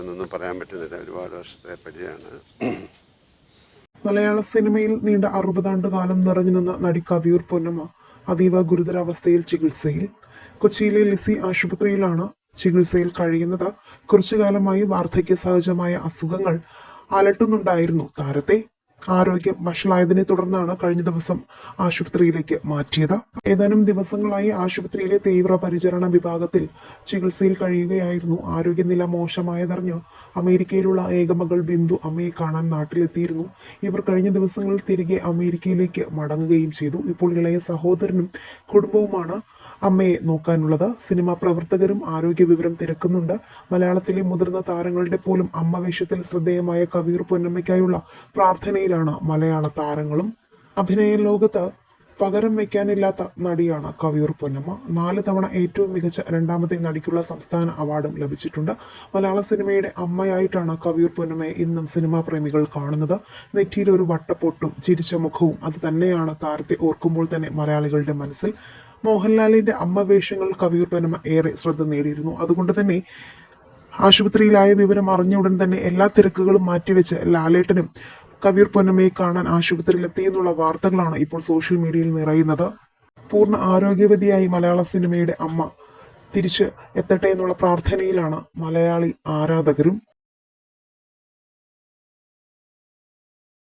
എന്നൊന്നും പറയാൻ പറ്റുന്നില്ല. ഒരുപാട് വർഷത്തെ പരിചയമാണ്. മലയാള സിനിമയിൽ നീണ്ട അറുപതാണ്ട് കാലം നിറഞ്ഞു നിന്ന നടി കവിയൂർ പൊന്നമ്മ അതീവ ഗുരുതരാവസ്ഥയിൽ ചികിത്സയിൽ. കൊച്ചിയിലെ ലിസി ആശുപത്രിയിലാണ് ചികിത്സയിൽ കഴിയുന്നത്. കുറച്ചു കാലമായി വാർദ്ധക്യ സഹജമായ അസുഖങ്ങൾ അലട്ടുന്നുണ്ടായിരുന്നു താരത്തെ. ആരോഗ്യം വഷളായതിനെ തുടർന്നാണ് കഴിഞ്ഞ ദിവസം ആശുപത്രിയിലേക്ക് മാറ്റിയത്. ഏതാനും ദിവസങ്ങളായി ആശുപത്രിയിലെ തീവ്രപരിചരണ വിഭാഗത്തിൽ ചികിത്സയിൽ കഴിയുകയായിരുന്നു. ആരോഗ്യനില മോശമായതറിഞ്ഞ് അമേരിക്കയിലുള്ള ഏകമകൾ ബിന്ദു അമ്മയെ കാണാൻ നാട്ടിലെത്തിയിരുന്നു. ഇവർ കഴിഞ്ഞ ദിവസങ്ങളിൽ തിരികെ അമേരിക്കയിലേക്ക് മടങ്ങുകയും ചെയ്തു. ഇപ്പോൾ ഇളയ സഹോദരനും കുടുംബവുമാണ് അമ്മയെ നോക്കാനുള്ളത്. സിനിമാ പ്രവർത്തകരും ആരോഗ്യ വിവരം തിരക്കുന്നുണ്ട്. മലയാളത്തിലെ മുതിർന്ന താരങ്ങളുടെ പോലും അമ്മ വേഷത്തിൽ ശ്രദ്ധേയമായ കവിയൂർ പൊന്നമ്മയ്ക്കായുള്ള പ്രാർത്ഥനയിലാണ് മലയാള താരങ്ങളും. അഭിനയ ലോകത്ത് പകരം വയ്ക്കാനില്ലാത്ത നടിയാണ് കവിയൂർ പൊന്നമ്മ. നാല് തവണ ഏറ്റവും മികച്ച രണ്ടാമത്തെ നടിക്കുള്ള സംസ്ഥാന അവാർഡും ലഭിച്ചിട്ടുണ്ട്. മലയാള സിനിമയുടെ അമ്മയായിട്ടാണ് കവിയൂർ പൊന്നമ്മയെ ഇന്നും സിനിമാ പ്രേമികൾ കാണുന്നത്. നെറ്റിയിൽ ഒരു വട്ടപ്പൊട്ടും ചിരിച്ച മുഖവും അത് തന്നെയാണ് താരത്തെ ഓർക്കുമ്പോൾ തന്നെ മലയാളികളുടെ മനസ്സിൽ. മോഹൻലാലിന്റെ അമ്മ വേഷങ്ങൾ കവിയൂർ പനമ ഏറെ ശ്രദ്ധ നേടിയിരുന്നു. അതുകൊണ്ട് തന്നെ ആശുപത്രിയിലായ വിവരം അറിഞ്ഞ ഉടൻ തന്നെ എല്ലാ തിരക്കുകളും മാറ്റിവെച്ച് ലാലേട്ടനും കവിയൂർ പൊന്നമ്മയെ കാണാൻ ആശുപത്രിയിലെത്തിയെന്നുള്ള വാർത്തകളാണ് ഇപ്പോൾ സോഷ്യൽ മീഡിയയിൽ നിറയുന്നത്. പൂർണ ആരോഗ്യവതിയായി മലയാള സിനിമയുടെ അമ്മ തിരിച്ച് എത്തട്ടെ എന്നുള്ള പ്രാർത്ഥനയിലാണ് മലയാളി ആരാധകരും.